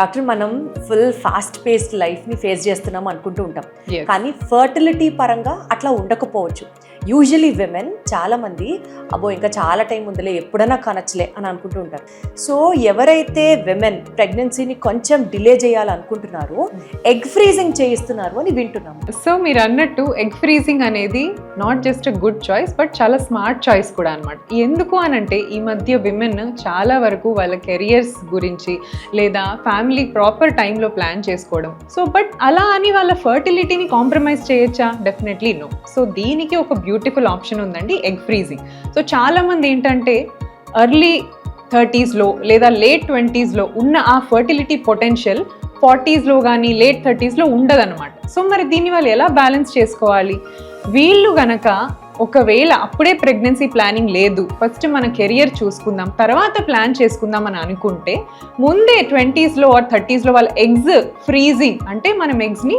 Doctor మనం full fast paced లైఫ్ని face చేస్తున్నాం అనుకుంటూ ఉంటాం. కానీ ఫర్టిలిటీ పరంగా అట్లా ఉండకపోవచ్చు. యూజువలీ విమెన్ చాలామంది అబ్బో ఇంకా చాలా టైం ఉందిలే ఎప్పుడైనా కనొచ్చులే అని అనుకుంటూ ఉంటారు. సో ఎవరైతే విమెన్ ప్రెగ్నెన్సీని కొంచెం డిలే చేయాలనుకుంటున్నారో ఎగ్ ఫ్రీజింగ్ చేయిస్తున్నారు అని వింటున్నాము. సో మీరు అన్నట్టు ఎగ్ ఫ్రీజింగ్ అనేది not just a good choice but చాలా స్మార్ట్ చాయిస్ కూడా అనమాట ఎందుకు అని అంటే ఈ మధ్య విమెన్ చాలా వరకు వాళ్ళ కెరియర్స్ గురించి లేదా ఫ్యామిలీ ప్రాపర్ టైంలో ప్లాన్ చేసుకోవడం. సో బట్ అలా అని వాళ్ళ ఫర్టిలిటీని కాంప్రమైజ్ చేయొచ్చా? డెఫినెట్లీ నో సో దీనికి ఒక బ్యూటిఫుల్ ఆప్షన్ ఉందండి ఎగ్ ఫ్రీజింగ్ సో చాలామంది ఏంటంటే ఎర్లీ థర్టీస్లో లేదా లేట్ ట్వంటీస్లో ఉన్న ఆ ఫర్టిలిటీ పొటెన్షియల్ ఫార్టీస్లో కానీ లేట్ థర్టీస్లో ఉండదన్నమాట. సో మరి దీన్ని వాళ్ళు ఎలా బ్యాలెన్స్ చేసుకోవాలి? వీళ్ళు గనక ఒకవేళ అప్పుడే ప్రెగ్నెన్సీ ప్లానింగ్ లేదు ఫస్ట్ మన కెరియర్ చూసుకుందాం తర్వాత ప్లాన్ చేసుకుందాం అని అనుకుంటే ముందే ట్వంటీస్లో ఆర్ థర్టీస్లో వాళ్ళ ఎగ్స్ ఫ్రీజింగ్ అంటే మనం ఎగ్స్ని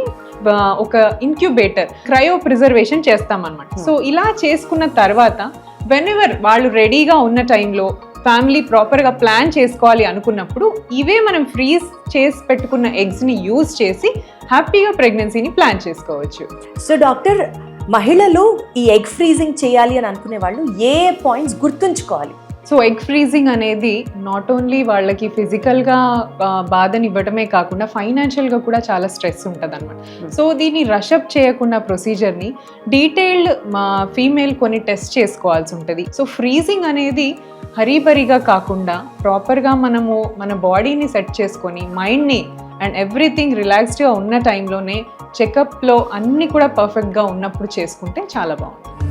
ఒక ఇంక్యుబేటర్ క్రయో ప్రిజర్వేషన్ చేస్తామన్నమాట. సో ఇలా చేసుకున్న తర్వాత వెనెవర్ వాళ్ళు రెడీగా ఉన్న టైంలో ఫ్యామిలీ ప్రాపర్గా ప్లాన్ చేసుకోవాలి అనుకున్నప్పుడు ఇవే మనం ఫ్రీజ్ చేసి పెట్టుకున్న ఎగ్స్ని యూజ్ చేసి హ్యాపీగా ప్రెగ్నెన్సీని ప్లాన్ చేసుకోవచ్చు. సో డాక్టర్ మహిళలు ఈ ఎగ్ ఫ్రీజింగ్ చేయాలి అని అనుకునే వాళ్ళు ఏ పాయింట్స్ గుర్తుంచుకోవాలి? సో ఎగ్ ఫ్రీజింగ్ అనేది నాట్ ఓన్లీ వాళ్ళకి ఫిజికల్గా బాధని ఇవ్వడమే కాకుండా ఫైనాన్షియల్గా కూడా చాలా స్ట్రెస్ ఉంటుంది అనమాట సో దీన్ని రషప్ చేయకుండా ప్రొసీజర్ని డీటెయిల్డ్ మా ఫీమేల్ కొన్ని టెస్ట్ చేసుకోవాల్సి ఉంటుంది. సో ఫ్రీజింగ్ అనేది హరీబరిగా కాకుండా ప్రాపర్గా మనము మన బాడీని సెట్ చేసుకొని మైండ్ని అండ్ ఎవ్రీథింగ్ రిలాక్స్డ్గా ఉన్న టైంలోనే చెకప్లో అన్నీ కూడా పర్ఫెక్ట్గా ఉన్నప్పుడు చేసుకుంటే చాలా బాగుంటుంది.